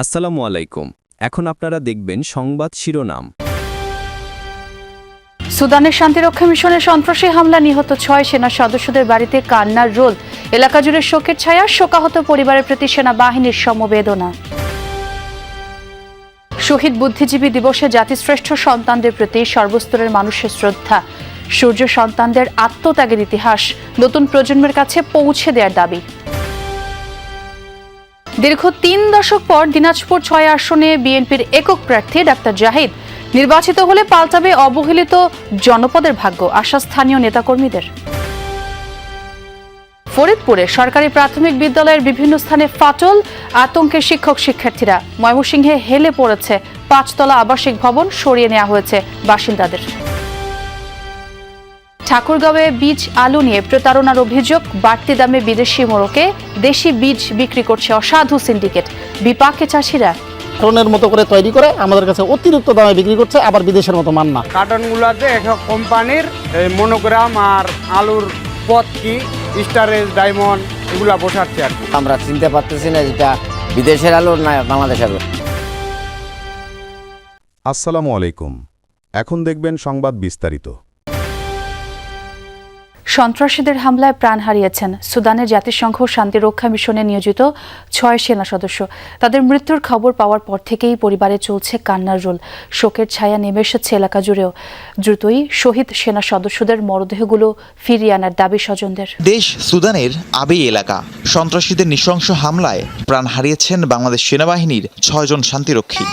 আসসালামু আলাইকুম। এখন আপনারা দেখবেন সংবাদ শিরোনাম। সুদানের শান্তিরক্ষা মিশনের সন্ত্রাসী হামলা নিহত ছয় সেনা সদস্যদের বাড়িতে কান্নার রোল এলাকা জুড়ে শোকের ছায়া, শোকাহত পরিবারের প্রতি সেনাবাহিনীর সমবেদনা। শহীদ বুদ্ধিজীবী দিবসে জাতিশ্রেষ্ঠ সন্তানদের প্রতি সর্বস্তরের মানুষের শ্রদ্ধা। সূর্য সন্তানদের আত্মত্যাগের ইতিহাস নতুন প্রজন্মের কাছে পৌঁছে দেওয়ার দাবি। দীর্ঘ তিন দশক পর দিনাজপুর ছয় আসনে বিএনপির একক প্রার্থী ডাক্তার জাহিদ নির্বাচিত হলে পাল্টাবে অবহেলিত জনপদের ভাগ্য, আশা স্থানীয় নেতাকর্মীদের। ফরিদপুরে সরকারি প্রাথমিক বিদ্যালয়ের বিভিন্ন স্থানে ফাটল আতঙ্কে শিক্ষক শিক্ষার্থীরা ময়মনসিংহে হেলে পড়েছে। পাঁচতলা আবাসিক ভবন সরিয়ে নেওয়া হয়েছে বাসিন্দাদের। ঠাকুরগাঁওয়ে বীজ আলু নিয়ে প্রতারণার অভিযোগ বাড়তি দামে বিদেশি মোড়কে দেশি বীজ বিক্রি করছে অসাধু সিন্ডিকেট। বিপাকে চাষিরা। কার্টনের মতো করে তৈরি করে আমাদের কাছে অতিরিক্ত দামে বিক্রি করছে আবার বিদেশের মতো মান না। কার্টনগুলোতে এসব কোম্পানির মনোগ্রাম আর আলুর পথকি স্টারেজ ডায়মন্ড এগুলা বসাচ্ছে আর কি। আমরা চিনতে পারতেছি না যেটা বিদেশের আলু না বাংলাদেশের আলু। আসসালামু আলাইকুম। এখন দেখবেন সংবাদ বিস্তারিত। সন্ত্রাসীদের হামলায় প্রাণ হারিয়েছেন সুদানের জাতিসংঘ শান্তিরক্ষা মিশনে নিয়োজিত ছয় সেনা সদস্য। তাদের মৃত্যুর খবর পাওয়ার পর থেকেই পরিবারে চলছে কান্নার রোল। শোকের ছায়া নেমে এসেছে এলাকা জুড়েও। দ্রুতই শহীদ সেনা সদস্যদের মরদেহগুলো ফিরিয়ে আনার দাবি স্বজনদের। দেশ সুদানের আবেই এলাকা। সন্ত্রাসীদের নৃশংস হামলায় প্রাণ হারিয়েছেন বাংলাদেশ সেনাবাহিনীর ছয়জন শান্তিরক্ষী।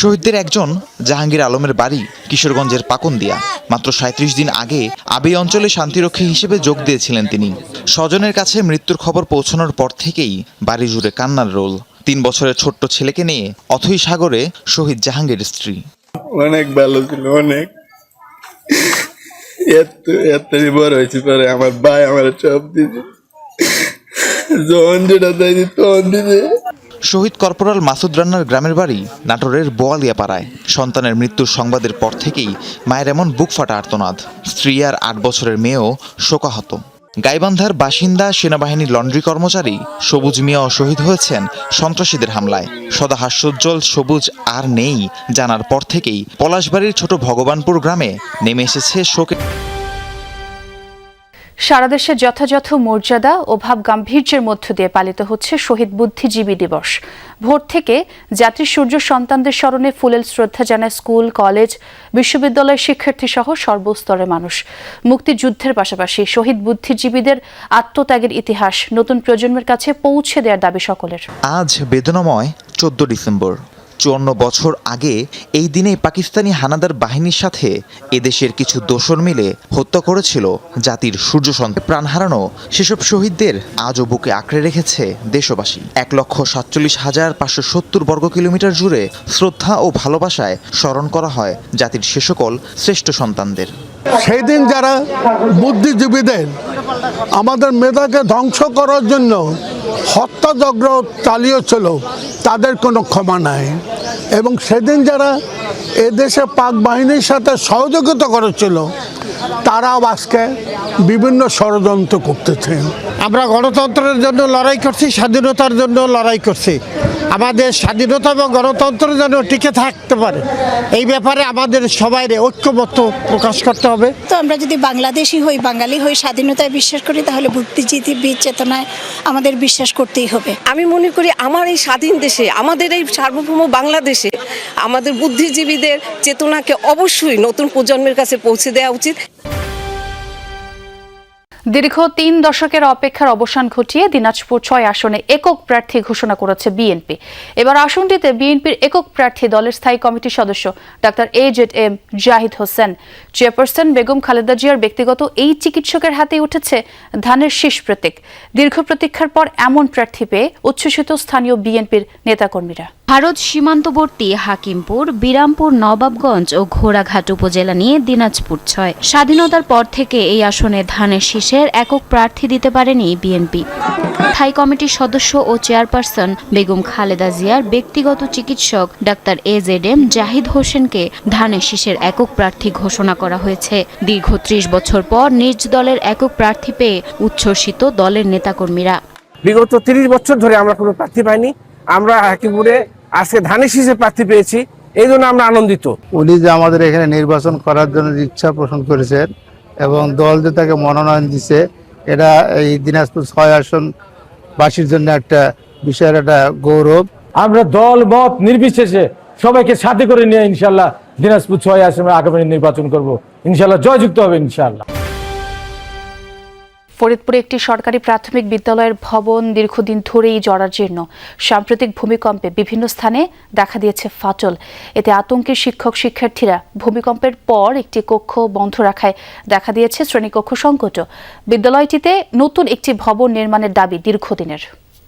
শহীদদের একজন জাহাঙ্গীর আলমের বাড়ি কিশোরগঞ্জের পাকন্দিয়া। মাত্র সাঁত্রিশ দিন আগে আবেই অঞ্চলে শান্তিরক্ষী হিসেবে যোগ দিয়েছিলেন তিনি। স্বজনের কাছে মৃত্যুর খবর পৌঁছানোর পর থেকেই বাড়ি জুড়ে কান্নার রোল। তিন বছরের ছোট্ট ছেলেকে নিয়ে অথই সাগরে শহীদ জাহাঙ্গীর স্ত্রী। অনেক ভালো ছিল, অনেক। বড় হয়েছে পরে আমার ভাই আমার সব দিছে যখন যেটা তখন দিছে শহীদ কর্পোরাল মাসুদ রান্নার গ্রামের বাড়ি নাটোরের বোয়ালিয়াপাড়ায়। সন্তানের মৃত্যুর সংবাদের পর থেকেই মায়ের এমন বুক ফাটা আর্তনাদ। স্ত্রী আর আট বছরের মেয়েও শোকাহত। গাইবান্ধার বাসিন্দা, সেনাবাহিনীর লন্ড্রি কর্মচারী সবুজ মিয়াও শহীদ হয়েছেন সন্ত্রাসীদের হামলায়। সদা হাস্যোজ্জ্বল, সবুজ আর নেই জানার পর থেকেই পলাশবাড়ির ছোট ভগবানপুর গ্রামে নেমে এসেছে শোকের সারা দেশে যথাযথ মর্যাদা ও ভাব গাম্ভীর্যের মধ্য দিয়ে পালিত হচ্ছে শহীদ বুদ্ধিজীবী দিবস। ভোর থেকে জাতির সূর্য সন্তানদের স্মরণে ফুলেল শ্রদ্ধা জানায় স্কুল, কলেজ, বিশ্ববিদ্যালয়ের শিক্ষার্থী সহ সর্বস্তরের মানুষ। মুক্তিযুদ্ধের পাশাপাশি শহীদ বুদ্ধিজীবীদের আত্মত্যাগের ইতিহাস নতুন প্রজন্মের কাছে পৌঁছে দেওয়ার দাবি সকলের। আজ বেদনাময় চোদ্দ ডিসেম্বর। চুয়ান্ন বছর আগে এই দিনে পাকিস্তানি হানাদার বাহিনীর সাথে এদেশের কিছু দোসর মিলে হত্যা করেছিল জাতির সূর্য প্রাণ হারানো সেসব শহীদদের আজও বুকে আঁকড়ে রেখেছে দেশবাসী। এক লক্ষ সাতচল্লিশ হাজার পাঁচশো সত্তর বর্গ কিলোমিটার জুড়ে শ্রদ্ধা ও ভালোবাসায় স্মরণ করা হয় জাতির সে সকল শ্রেষ্ঠ সন্তানদের। সেই দিন যারা বুদ্ধিজীবীদের আমাদের মেধাকে ধ্বংস করার জন্য হত্যাযজ্ঞ চালিয়েছিল তাদের কোনো ক্ষমা নাই। এবং সেদিন যারা এদেশে পাক বাহিনীর সাথে সহযোগিতা করেছিল, তারাও আজকে বিভিন্ন ষড়যন্ত্র করতেছে। আমরা গণতন্ত্রের জন্য লড়াই করছি, স্বাধীনতার জন্য লড়াই করছি। আমাদের স্বাধীনতা এবং গণতন্ত্র যেন টিকে থাকতে পারে এই ব্যাপারে আমাদের সবাই ঐক্যমত্য প্রকাশ করতে হবে। তো আমরা যদি বাংলাদেশি হই বাঙালি হই স্বাধীনতায় বিশ্বাস করি তাহলে বুদ্ধিজীবী চেতনায় আমাদের বিশ্বাস করতেই হবে। আমি মনে করি আমার এই স্বাধীন দেশে আমাদের এই সার্বভৌম বাংলাদেশে আমাদের বুদ্ধিজীবীদের চেতনাকে অবশ্যই নতুন প্রজন্মের কাছে পৌঁছে দেওয়া উচিত। দীর্ঘ তিন দশকের অপেক্ষার অবসান ঘটিয়ে দিনাজপুর ছয় আসনে একক প্রার্থী ঘোষণা করেছে বিএনপি। এবার আসনটিতে বিএনপির একক প্রার্থী দলের স্থায়ী কমিটির সদস্য doctor A Z M Zahid Hossain. Chairperson Begum Khaleda জিয়ার ব্যক্তিগত এই চিকিৎসকের হাতে উঠেছে ধানের শীষ প্রতীক। দীর্ঘ প্রতীক্ষার পর এমন প্রার্থী পেয়ে উচ্ছ্বসিত স্থানীয় বিএনপির নেতাকর্মীরা। ভারত সীমান্তবর্তী হাকিমপুর, বিরামপুর, নবাবগঞ্জ ও ঘোড়াঘাট উপজেলা নিয়ে দিনাজপুর ছয়। স্বাধীনতার পর থেকে এই আসনে ধানের শীষের একক প্রার্থী দিতে পারেনি বিএনপি। স্থায়ী কমিটির সদস্য ও চেয়ারপারসন বেগম খালেদা জিয়ার ব্যক্তিগত চিকিৎসক doctor A Z M Zahid হোসেনকে ধানের শীষের একক প্রার্থী ঘোষণা করা হয়েছে। দীর্ঘ ত্রিশ বছর পর নিজ দলের একক প্রার্থী পেয়ে উচ্ছ্বসিত দলের নেতাকর্মীরা। বিগত তিরিশ বছর ধরে আমরা কোনো প্রার্থী পাইনি। আমরা হাকিমপুরে আজকে ধানের শীষে প্রার্থী পেয়েছি এই জন্য আমরা আনন্দিত। উনি যে আমাদের এখানে নির্বাচন করার জন্য ইচ্ছা পোষণ করেছেন এবং দল যে তাকে মনোনয়ন দিছে এটা এই দিনাজপুর ছয় আসন বাসীর জন্য একটা বিষয়ের একটা গৌরব। আমরা দল মত নির্বিশেষে সবাইকে সাথে করে নিয়ে ইনশাল্লাহ দিনাজপুর ছয় আসনে আগামী নির্বাচন করব। ইনশাল্লাহ জয়যুক্ত হবে ইনশাল্লাহ। ফরিদপুরে একটি সরকারি প্রাথমিক বিদ্যালয়ের ভবন দীর্ঘদিন ধরেই জরাজীর্ণ সাম্প্রতিক ভূমিকম্পে বিভিন্ন স্থানে দেখা দিয়েছে ফাটল। এতে আতঙ্কে শিক্ষক শিক্ষার্থীরা ভূমিকম্পের পর একটি কক্ষ বন্ধ রাখায় দেখা দিয়েছে শ্রেণীকক্ষ সংকটও। বিদ্যালয়টিতে নতুন একটি ভবন নির্মাণের দাবি দীর্ঘদিনের।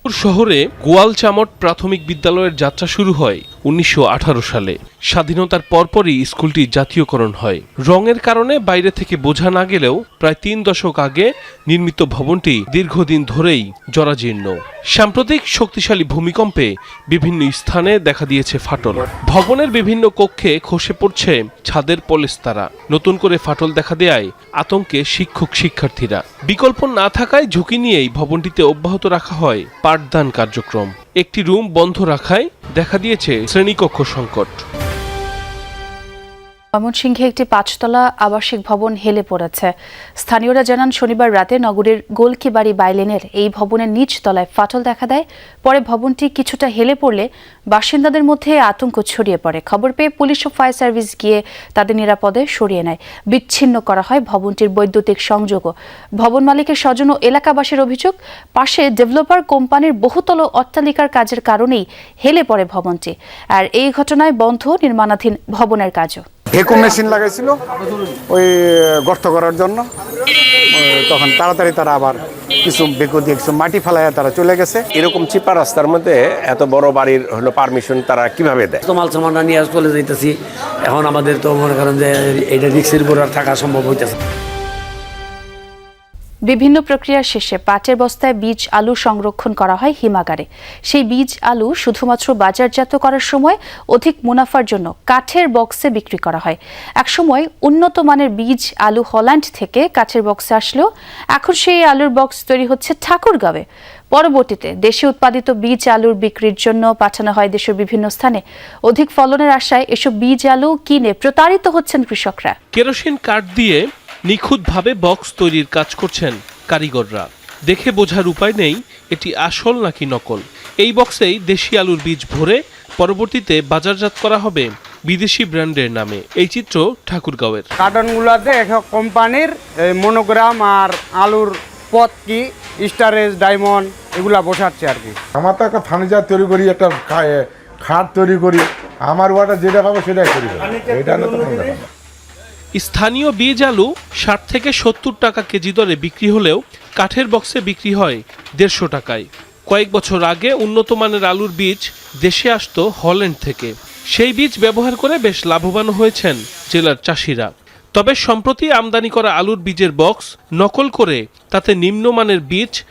শহরে গোয়াল চামট প্রাথমিক বিদ্যালয়ের যাত্রা শুরু হয়। উনিশশো আঠারো সালে। স্বাধীনতার পরপরই স্কুলটি জাতীয়করণ হয়। রঙের কারণে বাইরে থেকে বোঝা না গেলেও প্রায় তিন দশক আগে নির্মিত ভবনটি দীর্ঘদিন ধরেই জরাজীর্ণ। সাম্প্রতিক শক্তিশালী ভূমিকম্পে বিভিন্ন স্থানে দেখা দিয়েছে ফাটল। ভবনের বিভিন্ন কক্ষে খসে পড়ছে ছাদের পলেস্তারা। নতুন করে ফাটল দেখা দেয় আতঙ্কে শিক্ষক শিক্ষার্থীরা। বিকল্প না থাকায় ঝুঁকি নিয়েই ভবনটিতে অব্যাহত রাখা হয় পাঠদান কার্যক্রম। একটি রুম বন্ধ রাখায় দেখা দিয়েছে শ্রেণীকক্ষ সংকট। ময়মনসিংহে একটি পাঁচতলা আবাসিক ভবন হেলে পড়েছে। স্থানীয়রা জানান, শনিবার রাতে নগরের গোলকিবাড়ি বাইলেনের এই ভবনের নিচ তলায় ফাটল দেখা দেয়। পরে ভবনটি কিছুটা হেলে পড়লে বাসিন্দাদের মধ্যে আতঙ্ক ছড়িয়ে পড়ে। খবর পেয়ে পুলিশ ও ফায়ার সার্ভিস গিয়ে তাদের নিরাপদে সরিয়ে নেয়। বিচ্ছিন্ন করা হয় ভবনটির বৈদ্যুতিক সংযোগও। ভবন মালিকের স্বজন ও এলাকাবাসীর অভিযোগ, পাশে ডেভেলপার কোম্পানির বহুতল অট্টালিকার কাজের কারণেই হেলে পড়ে ভবনটি। আর এই ঘটনায় বন্ধ নির্মাণাধীন ভবনের কাজও। ভেকু মেশিন লাগাইছিল? ওই গর্ত করার জন্য। তখন তাড়াতাড়ি তারা আবার কিছু বেকু দিয়ে কিছু মাটি ফেলাইয়া তারা চলে গেছে। এরকম চিপা রাস্তার মধ্যে এত বড় বাড়ির হলো পারমিশন তারা কীভাবে দেয়? তো মাল সামানটা নিয়ে চলে যাইতেছি। এখন আমাদের তো মনে করেন যে এটা রিক্সের উপর আর থাকা সম্ভব হইতেছে বিভিন্ন প্রক্রিয়া শেষে পাটের বস্তায় বীজ আলু সংরক্ষণ করা হয় হিমাগারে। সেই বীজ আলু শুধুমাত্র বাজারজাত করার সময় অধিক মুনাফার জন্য কাঠের বক্সে বিক্রি করা হয়। একসময় উন্নত মানের বীজ আলু হল্যান্ড থেকে কাঠের বক্সে আসলেও এখন সেই আলুর বক্স তৈরি হচ্ছে ঠাকুরগাঁওয়ে। পরবর্তীতে দেশে উৎপাদিত বীজ আলুর বিক্রির জন্য পাঠানো হয় দেশের বিভিন্ন স্থানে। অধিক ফলনের আশায় এসব বীজ আলু কিনে প্রতারিত হচ্ছেন কৃষকরা। কেরোসিন কাঠ দিয়ে নিখুঁতভাবে বক্স তৈরির কাজ করছেন কারিগররা। দেখে বোঝার উপায় নেই এটি আসল নাকি নকল। এই বক্সেই দেশি আলুর বীজ ভরে পরবর্তীতে বাজারজাত করা হবে বিদেশি ব্র্যান্ডের নামে। এই চিত্র ঠাকুরগাঁওয়ের। কার্টনগুলোতে কোম্পানির মনোগ্রাম আর আলুর পথ কি স্টারেজ ডায়মন্ড এগুলা বসাচ্ছে আর কি। আমার তো একটা ফার্নিচার তৈরি করি একটা খাট তৈরি করি আমার ওয়াটা যেটা পাবো সেটাই তৈরি করি। এটা স্থানীয় বীজ আলু ষাট থেকে সত্তর টাকা কেজি দরে বিক্রি হলেও কাঠের বক্সে বিক্রি হয় দেড়শো টাকায়। কয়েক বছর আগে উন্নত মানের আলুর বীজ দেশে আসতো হল্যান্ড থেকে। সেই বীজ ব্যবহার করে বেশ লাভবান হয়েছেন জেলার চাষিরা। তবে সম্প্রতি আমদানি করা আলুর বীজের বক্স নকল করে তাতে নিম্নমানের বীজ